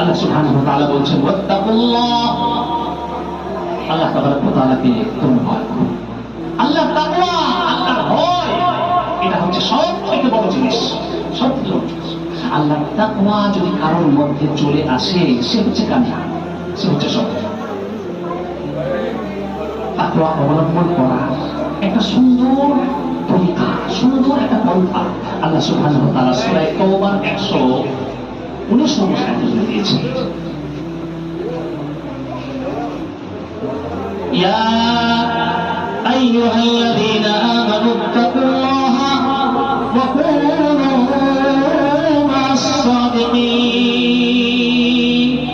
আল্লাহ সুবহানাহু ওয়া তাআলা বলছেন, ওয়াত্তাকুল্লাহ। আল্লাহ ভয় আল্লাহ তাকওয়া ভয়, এটা হচ্ছে বড় জিনিস সব থেকে বড় জিনিস। আল্লাহর তাকওয়া যদি কারোর মধ্যে চলে আসে, সে হচ্ছে কামিয়াব, সে হচ্ছে সফল তাকওয়া অবলম্বন করা একটা সুন্দর তরিকা, সুন্দর একটা পন্থা। আল্লাহ সুবহানাহু ওয়া তাআলা সূরা তওবার 119 নম্বর আয়াতে বলে দিয়েছেন يا أيها الذين آمنوا اتقوا الله وكونوا مع الصادقين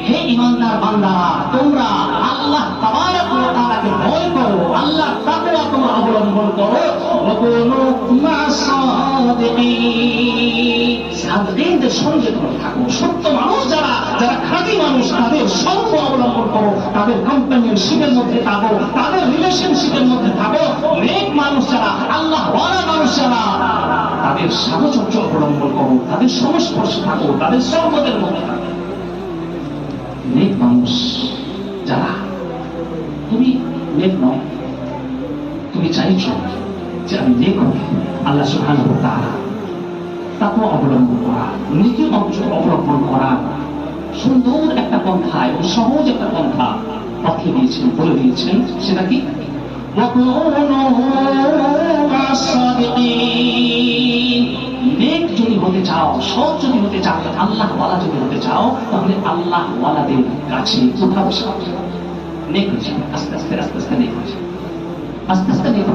হে ইমানদার বান্দারা তোমরা আল্লাহ তাবারক ওয়া তাআলাকে ভয় করো আল্লাহ তাকওয়া তোমরা অবলম্বন করো ওয়াকুনু মা'আস সাদিকিন সাদিকিনদের সঙ্গে তোমরা থাকো। সত্য মানুষ যারা যারা খাঁটি মানুষ, তাদের সঙ্গ অবলম্বন করো, তাদের কম্পানিয়নশিপের মধ্যে থাকো, তাদের রিলেশনশিপের মধ্যে থাকো। নেক মানুষ যারা, আল্লাহ ওয়ালা মানুষ যারা, তাদের সাহচর্য অবলম্বন করো, তাদের সংস্পর্শে থাকো, তাদের সঙ্গতের মধ্যে থাকো। নেক মানুষ যারা, তুমি নেক নয়, তুমি চাইছো যে আমি নেক হব। আল্লাহ সুবহানাহু ওয়া তাকে অবলম্বন করা নীতি অংশ অবলম্বন করা। সুন্দর একটা পন্থা, এবং সহজ একটা পন্থা পাঠিয়ে দিয়েছেন, বলে দিয়েছেন, সেটা কি? যদি হতে চাও, সৎ যদি হতে চাও আল্লাহ ওয়ালা যদি হতে চাও, তাহলে আল্লাহ ওয়ালাদের কাছে কোথাও বসে নেক আস্তে আস্তে আস্তে আস্তে নেক হয়েছে আস্তে আস্তে নেক